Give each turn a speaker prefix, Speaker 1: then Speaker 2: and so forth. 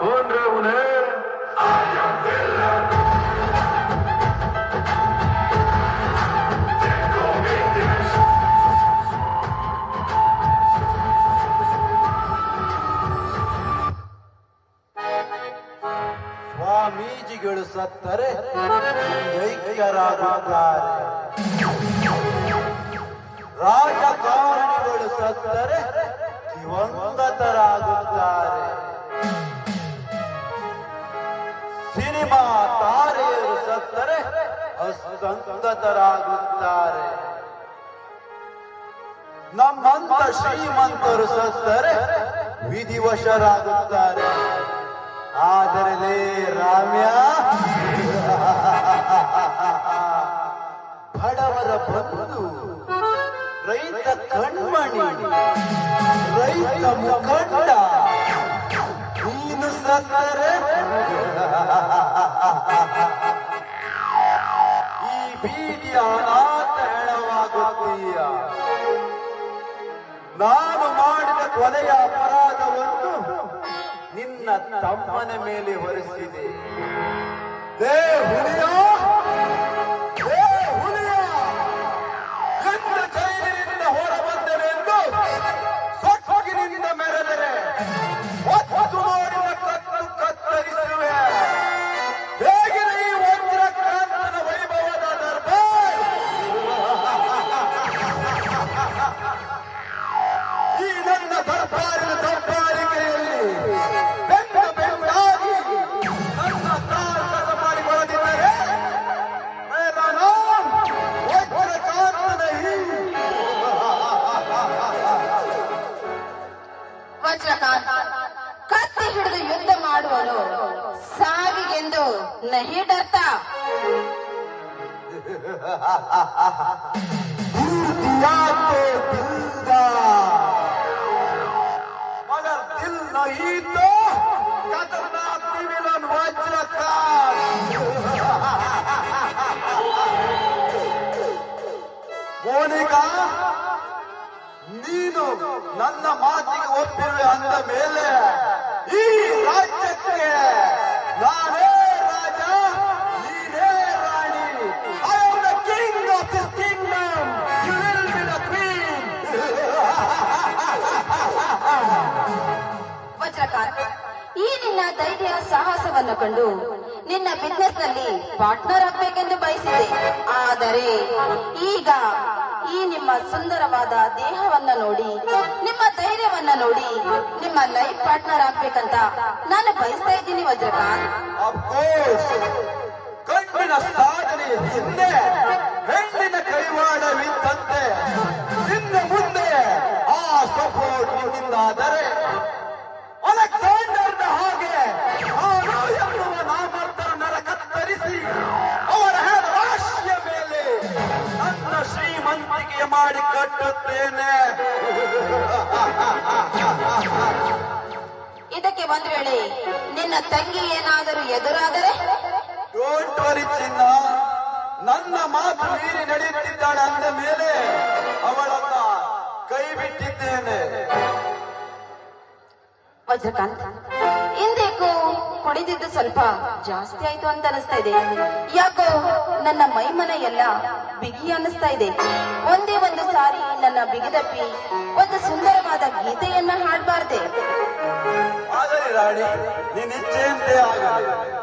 Speaker 1: कौन रे उन्हें ಸ್ವಾಮೀಜಿಗಳು ಸತ್ತರೆ ನೈಕರಾಗುತ್ತಾರೆ ರಾಜಕಾರಣಿಗಳು ಸತ್ತರೆ ದಿವಂಗತರಾಗುತ್ತಾರೆ ಸಿನಿಮಾ ತಾರೆಯರು ಸತ್ತರೆ ಅಸಂಗತರಾಗುತ್ತಾರೆ ನಮ್ಮಂತ ಶ್ರೀಮಂತರು ಸತ್ತರೆ ವಿಧಿವಶರಾಗುತ್ತಾರೆ. ಆದರೆ ರಾಮ್ಯ. ಬಡವರ ಬಂಧು ರೈತ ಕಣ್ಮಣಿ, ರೈತ ಮುಖಂಡ. ನೀನು ಸತ್ತರೆ? ಈ ಬೀದಿಯ ಅನಾಥ ನಾನು ಮಾಡಿದ ಕೊಲೆಯ ಅಪರಾಧವನ್ನು ನಿನ್ನ ತಮ್ಮನ ಮೇಲೆ ಹೊರಿಸಿದೆ. ಲೇ
Speaker 2: ಹಿಡಿದು ಯುದ್ಧ ಮಾಡುವನು ಸಾವಿಗೆಂದು
Speaker 1: ನಹಿಡರ್ತ ನೀನು ನನ್ನ ಮಾತಿಗೆ ಒಪ್ಪಿವೆ ಅಂದ ಮೇಲೆ ಈ ರಾಜ್ಯಕ್ಕೆ ನಾನೇ ರಾಜ ನೀನೇ ರಾಣಿ I am the king of this kingdom you will be the queen
Speaker 2: Vajrakant ಈ ನಿನ್ನ ಧೈರ್ಯ ಸಾಹಸವನ್ನು ಕಂಡು ನಿನ್ನ ಬಿಸ್ನೆಸ್ನಲ್ಲಿ ಪಾರ್ಟ್ನರ್ ಆಗ್ಬೇಕೆಂದು ಬಯಸಿದೆ. ಆದರೆ ಈಗ ಈ ನಿಮ್ಮ ಸುಂದರವಾದ ದೇಹವನ್ನ ನೋಡಿ, ನಿಮ್ಮ ಧೈರ್ಯವನ್ನ ನೋಡಿ, ನಿಮ್ಮ ಲೈಫ್ ಪಾರ್ಟ್ನರ್ ಆಗ್ಬೇಕಂತ ನಾನು ಬಯಸ್ತಾ ಇದ್ದೀನಿ ವಜ್ರಕಾಂತ್
Speaker 1: ಗಂಡಿನ ಶ್ರೀಮಂತಿಕೆ ಮಾಡಿ ಕಟ್ಟುತ್ತೇನೆ.
Speaker 2: ಇದಕ್ಕೆ ಒಂದು ವೇಳೆ ನಿನ್ನ ತಂಗಿ ಏನಾದರೂ ಎದುರಾದರೆ?
Speaker 1: ಡೋಂಟ್ ವರಿ ಚಿನ್ನ. ನನ್ನ ಮಾತು ಮೀರಿ ನಡೆಯುತ್ತಿದ್ದಾಳೆ ಅಂದ ಮೇಲೆ ಅವಳನ್ನ ಕೈ ಬಿಟ್ಟಿದ್ದೇನೆ.
Speaker 2: ವಜ್ರಕಾಂತ ಕುಡಿದಿದ್ದು ಸ್ವಲ್ಪ ಜಾಸ್ತಿ ಆಯ್ತು ಅಂತ ಅನಿಸ್ತಾ ಇದೆ. ಯಾಕೋ ನನ್ನ ಮೈಮನ ಎಲ್ಲ ಬಿಗಿ ಅನ್ನಿಸ್ತಾ ಇದೆ. ಒಂದೇ ಒಂದು ಸಾರಿ ನನ್ನ ಬಿಗಿದಪ್ಪಿ ಒಂದು ಸುಂದರವಾದ ಗೀತೆಯನ್ನ ಹಾಡಬಾರ್ದೆ.